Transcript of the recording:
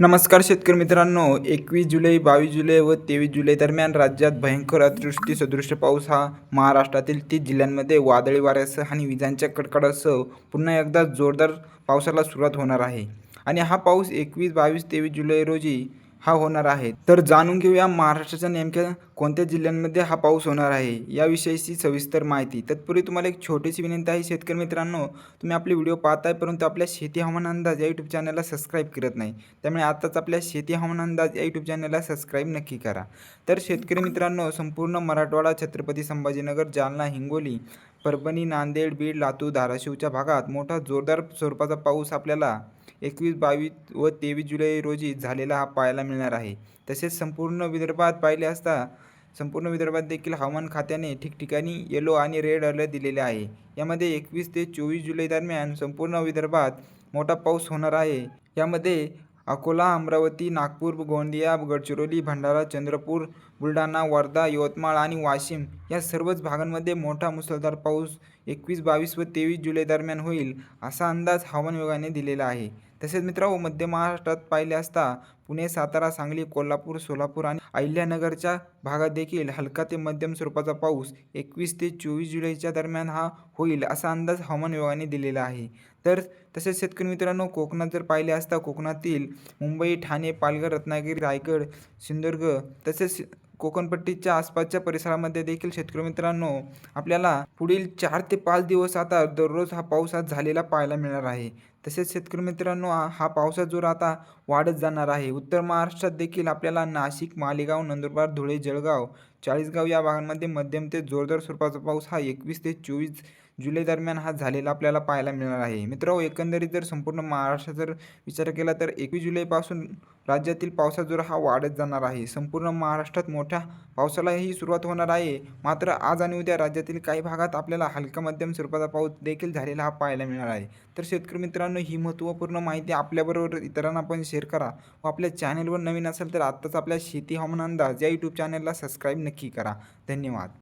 नमस्कार शेतकरी मित्रांनो एकवीस जुलै बावीस जुलै व तेवीस जुलै दरम्यान राज्यात भयंकर अतिवृष्टी सदृश पाऊस हा महाराष्ट्रातील तीस जिल्ह्यांमध्ये वादळी वाऱ्यासह आणि विजांच्या कडकडासह पुन्हा एकदा जोरदार पावसाला सुरुवात होणार आहे. आणि हा पाऊस एकवीस बावीस तेवीस जुलै रोजी हा होणार आहे. तर जाणून घेऊया महाराष्ट्राच्या नेमक्या कोणत्या जिल्ह्यांमध्ये हा पाऊस होणार आहे याविषयीची सविस्तर माहिती. तत्पूर्वी तुम्हाला एक छोटीशी विनंती आहे शेतकरी मित्रांनो तुम्ही आपले व्हिडिओ पाहताय परंतु आपल्या शेती हवामान अंदाज या यूट्यूब चॅनलला सबस्क्राईब करत नाही. त्यामुळे आताच आपल्या शेती हवामान अंदाज या यूट्यूब चॅनलला सबस्क्राईब नक्की करा. तर शेतकरी मित्रांनो संपूर्ण मराठवाडा छत्रपती संभाजीनगर जालना हिंगोली परभणी नांदेड बीड लातूर धाराशिवच्या भागात मोठा जोरदार स्वरूपाचा पाऊस आपल्याला एकवीस बावीस व तेवीस जुलै रोजी झालेला हा पाहायला मिळणार आहे. तसेच संपूर्ण विदर्भात पाहिले असता संपूर्ण विदर्भात देखील हवामान खात्याने ठिकठिकाणी येलो आणि रेड अलर्ट दिलेले आहे. यामध्ये एकवीस ते चोवीस जुलै दरम्यान संपूर्ण विदर्भात मोठा पाऊस होणार आहे. यामध्ये अकोला अमरावती नागपूर गोंदिया गडचिरोली भंडारा चंद्रपूर बुलढाणा वर्धा यवतमाळ आणि वाशिम या सर्वच भागांमध्ये मोठा मुसळधार पाऊस एकवीस बावीस व तेवीस जुलै दरम्यान होईल असा अंदाज हवामान विभागाने दिलेला आहे. तसेच मित्रांनो मध्य महाराष्ट्रात पाहिले असता पुणे सातारा सांगली कोल्हापूर सोलापूर आणि अहिल्यानगरच्या भागात देखील हलका ते मध्यम स्वरूपाचा पाऊस एकवीस ते चोवीस जुलैच्या दरम्यान हा होईल असा अंदाज हवामान विभागाने दिलेला आहे. तर तसेच शेतकरी मित्रांनो कोकणात जर पाहिले असता कोकणातील मुंबई ठाणे पालघर रत्नागिरी रायगड सिंधुदुर्ग तसेच कोकणपट्टीच्या आसपासच्या परिसरामध्ये देखील शेतकरी मित्रांनो आपल्याला पुढील चार ते पाच दिवस आता दररोज हा पाऊस आज झालेला पाहायला मिळणार आहे. तसेच शेतकरी मित्रांनो हा पावसा पावसाचा जोर आता वाढत जाणार आहे. उत्तर महाराष्ट्रात देखील आपल्याला नाशिक मालेगाव नंदुरबार धुळे जळगाव चाळीसगाव या भागांमध्ये मध्यम ते जोरदार स्वरूपाचा पाऊस हा एकवीस ते चोवीस जुलै दरम्यान हा झालेला आपल्याला पाहायला मिळणार आहे. मित्रांनो एकंदरीत जर संपूर्ण महाराष्ट्रात जर विचार केला तर एकवीस जुलैपासून राज्यातील पावसा जोर हा वाढत जाणार आहे. संपूर्ण महाराष्ट्रात मोठ्या पावसालाही सुरुवात होणार आहे. मात्र आज आणि उद्या राज्यातील काही भागात आपल्याला हलका मध्यम स्वरूपाचा पाऊस देखील झालेला हा पाहायला मिळणार आहे. तर शेतकरी मित्रांनो ही महत्त्वपूर्ण माहिती आपल्याबरोबर इतरांना पण शेअर करा व आपल्या चॅनलवर नवीन असेल तर आत्ताच आपल्या शेती हवामान अंदाज या यूट्यूब चॅनलला सबस्क्राईब नक्की करा. धन्यवाद.